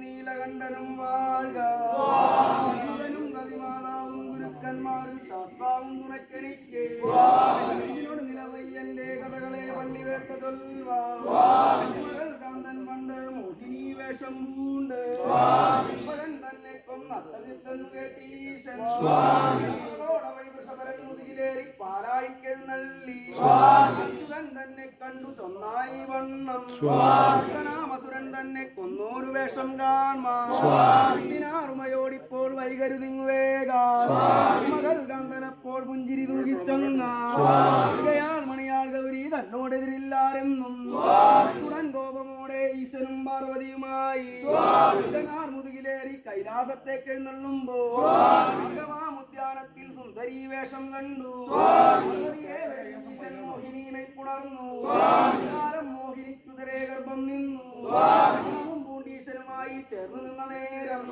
നീലകണ്ഠനും വാഴ്ക. കവിമാതാവും ഗുരുക്കന്മാരും ശാസ്താവും തുണയ്ക്കരിക്കേ. നിലവയ്യന്റെ കഥകളെ പള്ളിവേട്ട കാന്തൻ പണ്ട് മോഹിനി വേഷം പൂണ്ട്. മകൻ തന്നെ കൊന്നത്തനിത്തനു കേട്ടീശൻ മുതിയിലേറി പാലായിക്കെഴുന്നള്ളി തന്നെ കണ്ടു ചൊന്നായി വണ്ണം. തന്നെ കൊന്നൂരു വേഷം കാണുമയോടിപ്പോൾ വൈകരുതിങ്ങുവേഗാ മകൾ പുഞ്ചിരി തൂകിച്ചങ്ങാൾ മണിയാൾ ഗൗരി തന്നോടെതിരില്ലാരെന്നും. ഉടൻ കോപമോടെ ഈശ്വരും പാർവതിയുമായി. മുതുകിലേറി കൈലാസത്തേക്ക് എഴുന്നള്ളുമ്പോ ഉദ്യാനത്തിൽ സുന്ദരി വേഷം കണ്ടു. പൂണ്ടീശ്വരുമായി ചേർന്ന് നിന്ന നേരം.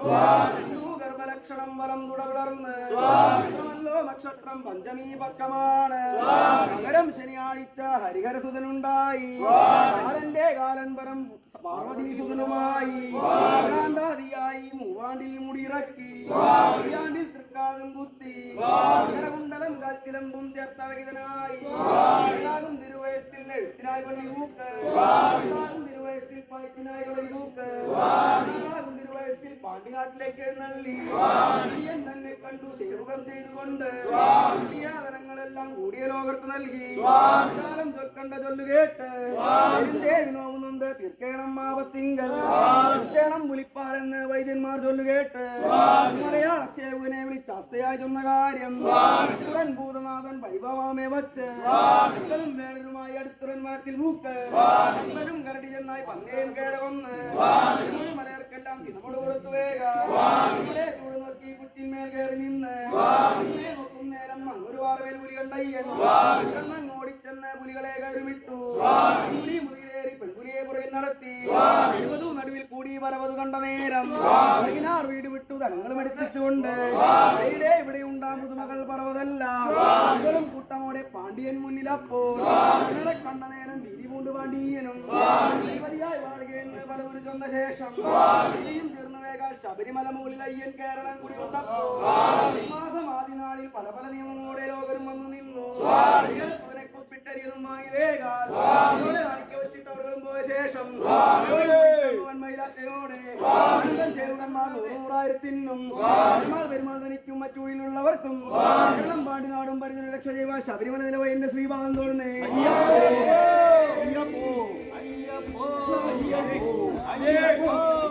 ഗർഭലക്ഷണം വലം തുടർന്ന് ല്ലോ നക്ഷത്രം പഞ്ചമി പക്കമാണ് നഗരം ശനിയാഴ്ച ഹരിഹരസുതനുണ്ടായി കാലന്റെ കാലൻപരം പാർവതീസുതനുമായി മൂവാണ്ടാതിയായി മൂവാണ്ടിൽ മുടിയിറക്കി. മൂവാണ്ടിൽ തൃക്കാലം കുത്തി. കുണ്ടലം കാച്ചിലമ്പും ചേർത്തഴകിതനായി തിരുവയസ്സിൽ എഴുത്തിനായി പള്ളി കൂക്ക് തിരുവയസ്സിൽ പാണ്ടിനാട്ടിലേക്ക് എഴുന്നള്ളി തന്നെ കണ്ടു സേവകം ചെയ്തുകൊണ്ട് ക്രിയാതരങ്ങളെല്ലാം കൂടിയ ലോകർക്ക് നൽകി കാലം ചൊക്കണ്ട ചൊല്ലു കേട്ട് ദേവി നോവുന്നുണ്ട് തീർക്കേണം മാവത്തിങ്കൽ തീർക്കേണം പുലിപ്പാലെന്ന് വൈദ്യന്മാർ ചൊല്ലു കേട്ട് മലയാള സേവകനെ വിളിച്ചാസ്തയായി ചൊന്ന കാര്യം ഉടൻ ഭൂതനാഥൻ വൈഭവമേ വച്ച് വേണരുമായി അടുത്തുടൻ മരത്തിൽ മൂക്ക് ചെന്നായി പന്നേം കേടവന്ന്. മലയർക്കെല്ലാം തിനമോട് കൊടുത്തു വേഗ. ചൂട് നോക്കി കുറ്റിന്മേൽ കയറി നിന്ന്. നോക്കും നേരം അങ്ങൊരു വാറവേൽ പുലി കണ്ടയ്യൻ. ഓടിച്ചെന്ന് പുലികളെ കരുവിട്ടു പുലി മുറിയിലേറി പെൺപുലിയെ പുറകിൽ നടത്തി. എഴുപതു നടുവിൽ കൂടി പരവതു കണ്ട നേരം പതിനാർ വീട് വിട്ടു ധനങ്ങളും എടുപ്പിച്ചുകൊണ്ട്. ഇവിടെ ഉണ്ടാം പുതുമകൾ പറവതല്ല. കൂട്ടമോടെ പാണ്ഡ്യൻ മുന്നിലപ്പോ കണ്ട നേരം അടിയനും ശേഷം തീർന്നുവേകാൽ ശബരിമല മുകളിൽ അയ്യൻ കേരളം കൂടി ഉണ്ടപ്പോ മാസം ആദ്യ നാളിൽ പല പല നിയമങ്ങളോടെ ലോകരും വന്നു നിന്നു. അവനെ കുപ്പിട്ടരിയതും വാങ്ങി വേകാൽ പരിചയ രക്ഷ ചെയ്യുവാൻ ശബരിമല നിലവ എന്റെ ശ്രീഭാഗം തോന്നുന്നേ Diego! Diego!